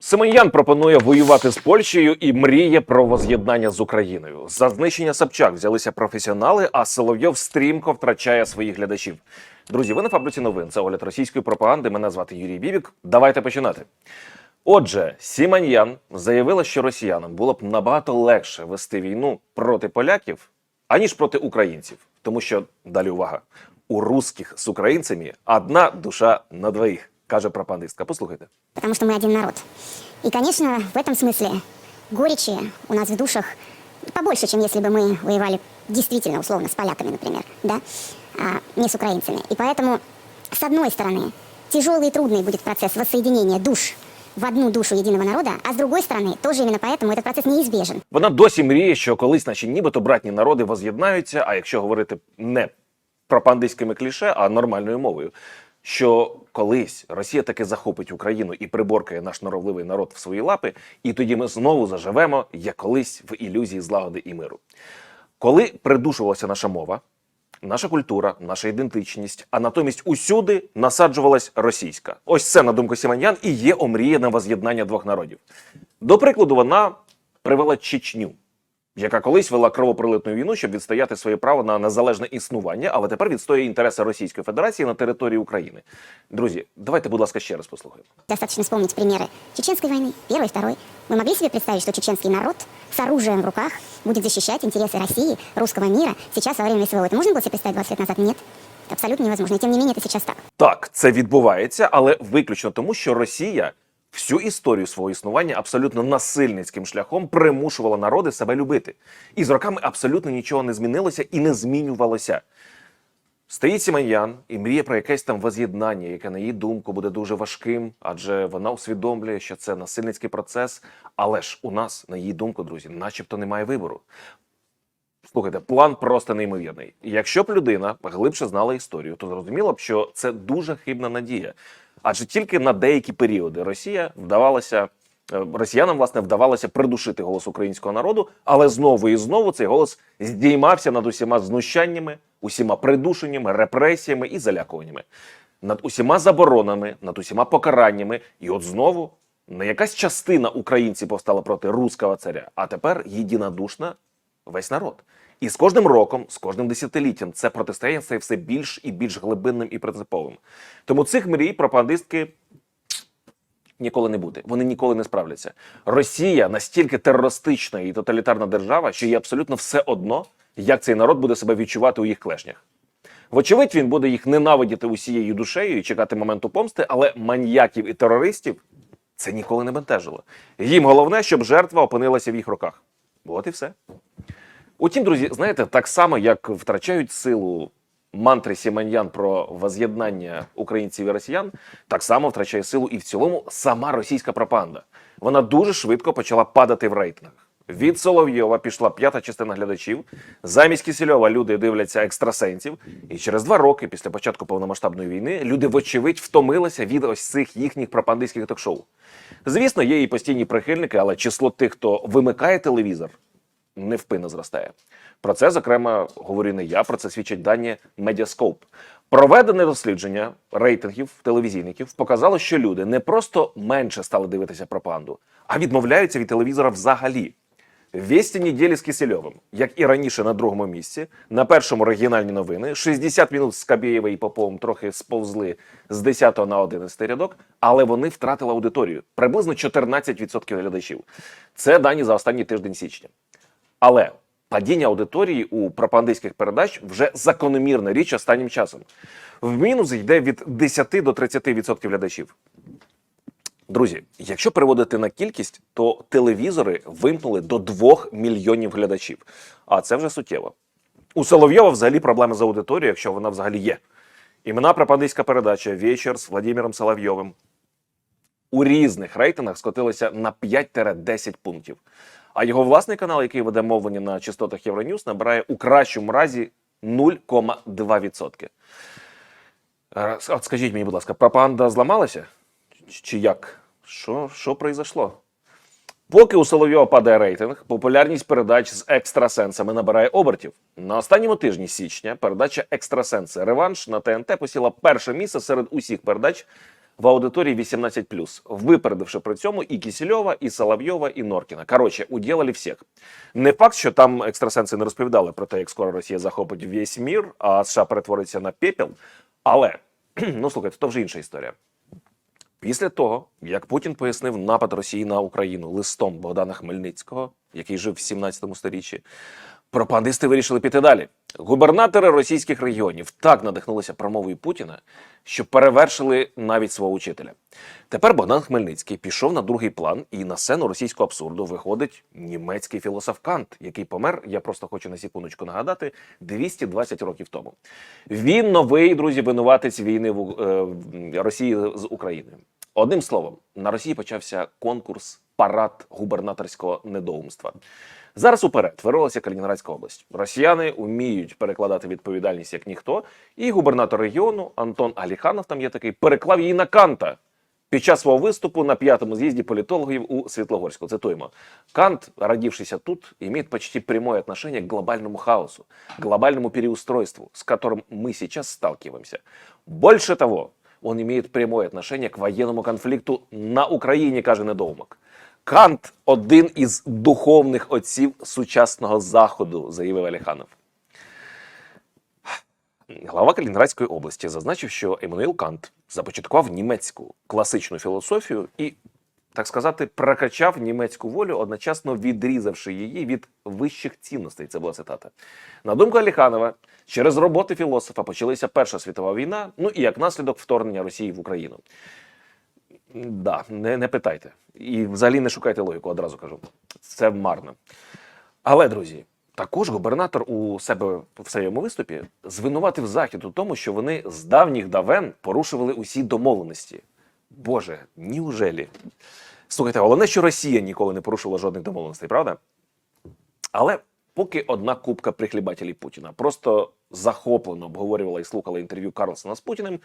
Семен'ян пропонує воювати з Польщею і мріє про воз'єднання з Україною. За знищення Собчак взялися професіонали, а Соловйов стрімко втрачає своїх глядачів. Друзі, ви на фабриці новин. Це огляд російської пропаганди. Мене звати Юрій Бібік. Давайте починати. Отже, Сіманьян заявила, що росіянам було б набагато легше вести війну проти поляків, аніж проти українців. Тому що далі увага: у русських з українцями одна душа на двоїх, каже пропагандистка. Послухайте. потому что мы один народ. И, конечно, в этом смысле горечи у нас в душах побольше, чем если бы мы воевали действительно, условно, с поляками, например, да, а не с украинцами. И поэтому, с одной стороны, тяжелый и трудный будет процесс воссоединения душ в одну душу единого народа, а с другой стороны, тоже именно поэтому этот процесс неизбежен. Вона досі мріє, що колись наші нібито братні народи воз'єднаються, а якщо говорити не пропагандистськими кліше, а нормальною мовою, що колись Росія таки захопить Україну і приборкає наш норовливий народ в свої лапи, і тоді ми знову заживемо, як колись в ілюзії злагоди і миру. Коли придушувалася наша мова, наша культура, наша ідентичність, а натомість усюди насаджувалась російська. Ось це, на думку Сіманян, і є омріяне воз'єднання двох народів. До прикладу, вона привела Чечню, яка колись вела кровопролитну війну, щоб відстояти своє право на незалежне існування, але тепер відстоює інтереси Російської Федерації на території України. Друзі, давайте, будь ласка, ще раз послухаємо. Достаточно вспомнить примеры Чеченской войны, Первой и Второй. Вы могли себе представить, что чеченский народ с оружием в руках будет защищать интересы России, русского мира сейчас во время СВО? Это можно было себе представить 20 лет назад? Нет. Это абсолютно невозможно. И тем не менее, это сейчас так. Так, це відбувається, але виключно тому, що Росія всю історію свого існування абсолютно насильницьким шляхом примушувала народи себе любити. І з роками абсолютно нічого не змінилося і не змінювалося. Стоїть Сіманьян і мріє про якесь там воз'єднання, яке, на її думку, буде дуже важким, адже вона усвідомлює, що це насильницький процес. Але ж у нас, на її думку, друзі, начебто немає вибору. Слухайте, план просто неймовірний. Якщо б людина глибше знала історію, то зрозуміла б, що це дуже хибна надія. Адже тільки на деякі періоди Росія вдавалася. е, Росіянам власне вдавалося придушити голос українського народу, але знову і знову цей голос здіймався над усіма знущаннями, усіма придушеннями, репресіями і залякуваннями, над усіма заборонами, над усіма покараннями. І от знову не якась частина українців повстала проти руського царя, а тепер єдинодушна весь народ. І з кожним роком, з кожним десятиліттям, це протистояння стає все більш і більш глибинним і принциповим. Тому цих мрій пропагандистки ніколи не буде. Вони ніколи не справляться. Росія настільки терористична і тоталітарна держава, що їй абсолютно все одно, як цей народ буде себе відчувати у їх клешнях. Вочевидь, він буде їх ненавидіти усією душею і чекати моменту помсти, але маньяків і терористів це ніколи не бентежило. Їм головне, щоб жертва опинилася в їх руках. От і все. Утім, друзі, знаєте, так само як втрачають силу мантри Сіманьян про воз'єднання українців і росіян, так само втрачає силу і в цілому сама російська пропаганда. Вона дуже швидко почала падати в рейтингах. Від Соловйова пішла п'ята частина глядачів. Замість Кісельова люди дивляться екстрасенсів. І через два роки після початку повномасштабної війни люди, вочевидь, втомилися від ось цих їхніх пропагандистських ток-шоу. Звісно, є і постійні прихильники, але число тих, хто вимикає телевізор, невпинно зростає. Про це, зокрема, говорю не я, про це свідчать дані Mediascope. Проведене дослідження рейтингів телевізійників показало, що люди не просто менше стали дивитися пропаганду, а відмовляються від телевізора взагалі. Вісті неділі з Кисельовим, як і раніше на другому місці, на першому регіональні новини, 60 минут з Кабєєва і Поповим трохи сповзли з 10 на 11 рядок, але вони втратили аудиторію приблизно 14% глядачів. Це дані за останній тиждень січня. Але падіння аудиторії у пропагандистських передач вже закономірна річ останнім часом. В мінус йде від 10 до 30% глядачів. Друзі, якщо переводити на кількість, то телевізори вимкнули до 2 мільйонів глядачів. А це вже суттєво. У Соловйова взагалі проблеми з аудиторією, якщо вона взагалі є. Імена пропагандистська передача «Вечір» з Владимиром Соловйовим у різних рейтингах скотилися на 5-10 пунктів. А його власний канал, який веде мовлення на частотах Євроньюз, набирає у кращому разі 0,2%. Е, От скажіть мені, будь ласка, пропаганда зламалася? Чи- як? Що, що произошло? Поки у Соловйова падає рейтинг, популярність передач з екстрасенсами набирає обертів. На останньому тижні січня передача Екстрасенси Реванш на ТНТ посіла перше місце серед усіх передач, в аудиторії 18+, випередивши при цьому і Кісельова, і Соловйова, і Норкіна. Коротше, уділили всіх. Не факт, що там екстрасенси не розповідали про те, як скоро Росія захопить весь мір, а США перетвориться на пепел. Але, ну слухайте, то вже інша історія. Після того, як Путін пояснив напад Росії на Україну листом Богдана Хмельницького, який жив в 17 сторіччі, пропагандисти вирішили піти далі. Губернатори російських регіонів так надихнулися промовою Путіна, що перевершили навіть свого учителя. Тепер Богдан Хмельницький пішов на другий план, і на сцену російського абсурду виходить німецький філософ Кант, який помер. Я просто хочу на секундочку нагадати 220 років тому. Він новий друзі, винуватець війни в е, Росії з Україною. Одним словом, на Росії почався конкурс парад губернаторського недоумства. Зараз уперед вирвалася Калінінградська область. Росіяни вміють перекладати відповідальність як ніхто, і губернатор регіону Антон Аліханов, там є такий, переклав її на Канта під час свого виступу на п'ятому з'їзді політологів у Світлогорську. Цитуємо: Кант, родившийся тут, имеет почти прямое отношение к глобальному хаосу, глобальному переустройству, с которым мы сейчас сталкиваемся. Больше того, он имеет прямое отношение к воєнному конфлікту на Україні, каже недоумок. Кант один із духовних отців сучасного заходу, заявив Аліханов. Глава Калінінградської області зазначив, що Еммануїл Кант започаткував німецьку класичну філософію і, так сказати, прокачав німецьку волю, одночасно відрізавши її від вищих цінностей. Це була цитата. На думку Аліханова, через роботи філософа почалася Перша світова війна, ну і як наслідок вторгнення Росії в Україну. Да, не, не питайте. І взагалі не шукайте логіку, одразу кажу. Це марно. Але, друзі, також губернатор у себе в своєму виступі звинуватив Захід у тому, що вони з давніх давен порушували усі домовленості. Боже, неужелі? Слухайте, головне, що Росія ніколи не порушувала жодних домовленостей, правда? Але поки одна купка прихлібателів Путіна просто захоплено обговорювала і слухала інтерв'ю Карлсона з Путіним,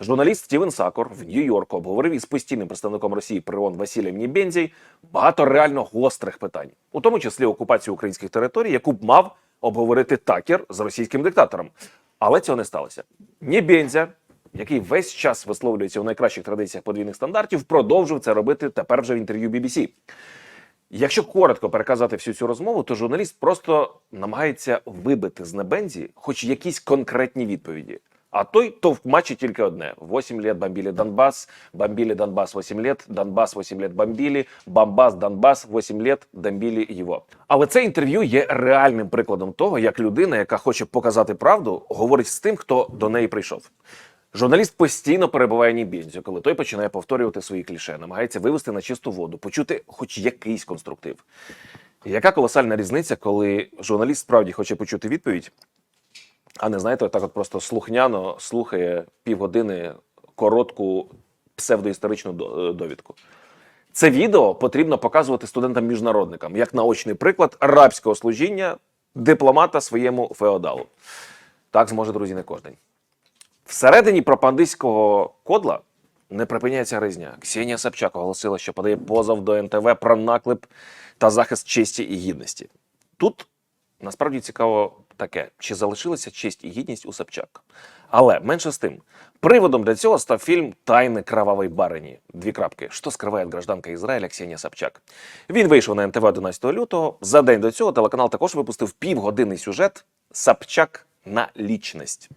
журналіст Стівен Сакор в Нью-Йорку обговорив із постійним представником Росії при ООН Василієм Нібензій багато реально гострих питань, у тому числі окупацію українських територій, яку б мав обговорити Такер з російським диктатором. Але цього не сталося. Нібензя, який весь час висловлюється у найкращих традиціях подвійних стандартів, продовжив це робити тепер вже в інтерв'ю BBC. Якщо коротко переказати всю цю розмову, то журналіст просто намагається вибити з Небензі хоч якісь конкретні відповіді. А той товкмачить тільки одне: 8 лет бомбили Донбас, бомбили Донбас 8 лет, Донбас 8 лет бомбили, Бомбас, Донбас 8 лет бомбили його. Але це інтерв'ю є реальним прикладом того, як людина, яка хоче показати правду, говорить з тим, хто до неї прийшов. Журналіст постійно перебуває Нібензю, коли той починає повторювати свої кліше, намагається вивести на чисту воду, почути хоч якийсь конструктив. Яка колосальна різниця, коли журналіст справді хоче почути відповідь, а не знаєте, так от просто слухняно слухає півгодини коротку псевдоісторичну е, довідку. Це відео потрібно показувати студентам-міжнародникам як наочний приклад рабського служіння дипломата своєму феодалу. Так зможе, друзі, не кожен. Всередині пропагандистського кодла не припиняється гризня. Ксенія Собчак оголосила, що подає позов до НТВ про наклеп та захист честі і гідності. Тут насправді цікаво таке: чи залишилася честь і гідність у Собчак? Але менше з тим, приводом для цього став фільм Тайни кровавої барині. Дві крапки. Що скриває гражданка Ізраїля Ксенія Собчак. Він вийшов на НТВ 11 лютого. За день до цього телеканал також випустив півгодинний сюжет Собчак на лічність.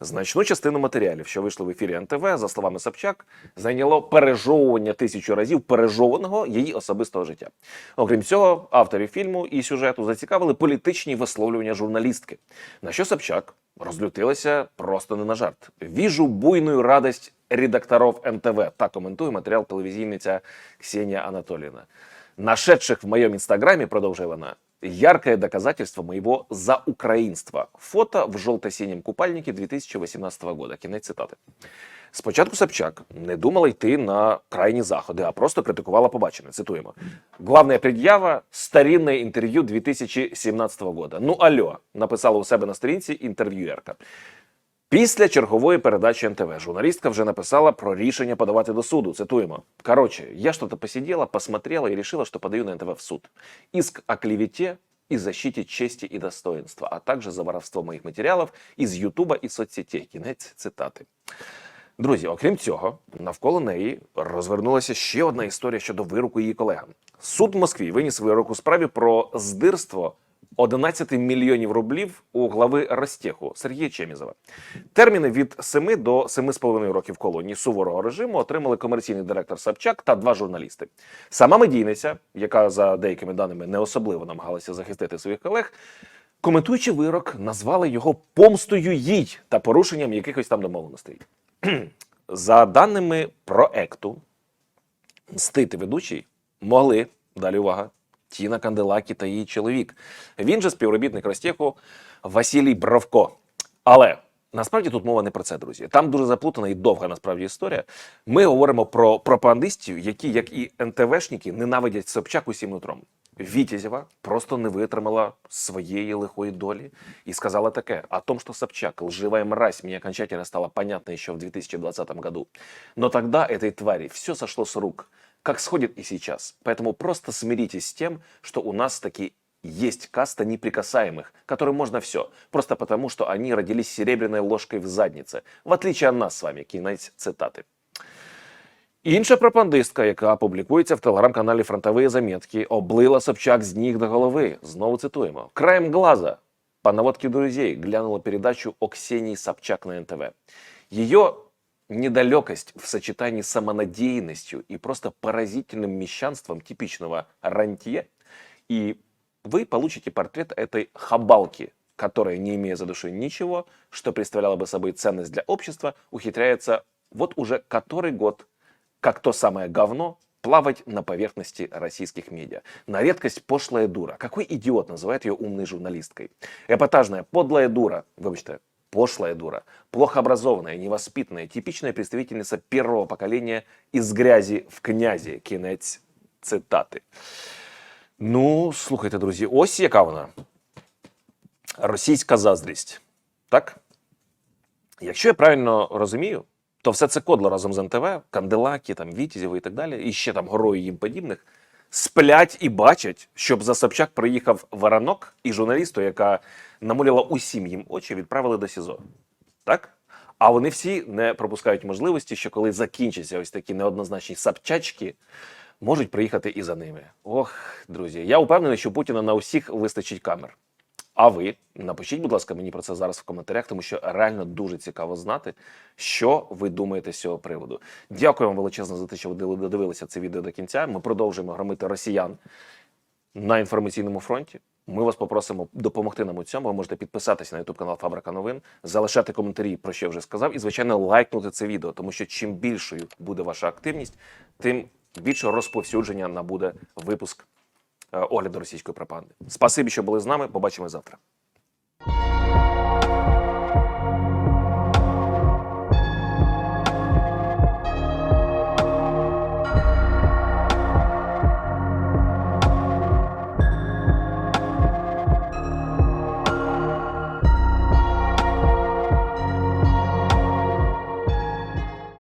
Значну частину матеріалів, що вийшли в ефірі НТВ, за словами Собчак, зайняло пережовування тисячу разів пережованого її особистого життя. Окрім цього, авторів фільму і сюжету зацікавили політичні висловлювання журналістки, на що Собчак розлютилася просто не на жарт. Віжу буйную радость редакторов НТВ. Так коментує матеріал телевізійниця Ксенія Анатоліївна. Нашедших в моем инстаграме, продолжила она, яркое доказательство моего заукраинства. Фото в желто-синем купальнике 2018 года. Кінець цитати. Спочатку Собчак не думала йти на крайні заходи, а просто критикувала побачене. Цитуємо. Главная пред'ява – старинне інтерв'ю 2017 года. Ну алло, написала у себе на сторінці інтерв'юерка. Після чергової передачі НТВ журналістка вже написала про рішення подавати до суду. Цитуємо. Короче, я что-то посидела, посмотрела и решила, что подаю на НТВ в суд. Иск о клевете и защите чести и достоинства, а также за воровство моих материалов из Ютуба и соцсетей. Кінець цитати. Друзі, окрім цього, навколо неї розвернулася ще одна історія щодо вироку її колегам. Суд в Москві виніс вирок у справі про здирство 11 мільйонів рублів у глави Ростеху Сергія Чемізова. Терміни від 7 до 7,5 років колонії суворого режиму отримали комерційний директор Собчак та два журналісти. Сама медійниця, яка за деякими даними не особливо намагалася захистити своїх колег, коментуючи вирок, назвали його помстою їй та порушенням якихось там домовленостей. За даними проекту, мстити ведучий могли, далі увага, Тіна Канделакі та її чоловік. Він же співробітник Ростеху Василій Бровко. Але насправді тут мова не про це, друзі. Там дуже заплутана і довга насправді історія. Ми говоримо про пропагандистів, які, як і НТВшники, ненавидять Собчак усім нутром. Вітязєва просто не витримала своєї лихої долі и сказала таке о том, что Собчак, лживая мразь, мне окончательно стало понятно еще в 2020 году. Но тогда этой твари все сошло с рук, как сходит и сейчас. Поэтому просто смиритесь с тем, что у нас таки есть каста неприкасаемых, которым можно все, просто потому, что они родились серебряной ложкой в заднице, в отличие от нас с вами, кінець цитати. Інша пропагандистка, яка публікується в телеграм-каналі Фронтові заметки, облила Собчак з ніг до голови. Знову цитуємо: краєм глаза по наводке друзей глянула передачу о Ксении Собчак на НТВ. Ее недалекость в сочетании с самонадеянностью и просто поразительным мещанством типичного рантье, и вы получите портрет этой хабалки, которая, не имея за душой ничего, что представляло бы собой ценность для общества, ухитряется вот уже который год как то самое говно, плавать на поверхности российских медиа. На редкость пошлая дура. Какой идиот называет ее умной журналисткой? Эпатажная, подлая дура, вибачте, пошлая дура, плохо образованная, невоспитанная, типичная представительница первого поколения из грязи в князі. Кінець цитати. Ну, слухайте, друзі, ось яка вона. Російська заздрість. Так? Якщо я правильно розумію, то все це кодло разом з НТВ, Канделаки, там, Вітязєва і так далі, і ще там горою їм подібних, сплять і бачать, щоб за Собчак приїхав Варанок і журналісту, яка намуляла усім їм очі, відправили до СІЗО. Так? А вони всі не пропускають можливості, що коли закінчаться ось такі неоднозначні сапчачки, можуть приїхати і за ними. Ох, друзі, я впевнений, що Путіна на усіх вистачить камер. А ви напишіть, будь ласка, мені про це зараз в коментарях, тому що реально дуже цікаво знати, що ви думаєте з цього приводу. Дякую вам величезно за те, що ви додивилися це відео до кінця. Ми продовжуємо громити росіян на інформаційному фронті. Ми вас попросимо допомогти нам у цьому. Ви можете підписатися на YouTube канал Фабрика Новин, залишати коментарі, про що я вже сказав, і звичайно лайкнути це відео, тому що чим більшою буде ваша активність, тим більше розповсюдження набуде випуск огляду російської пропаганди. Спасибі, що були з нами. Побачимо завтра.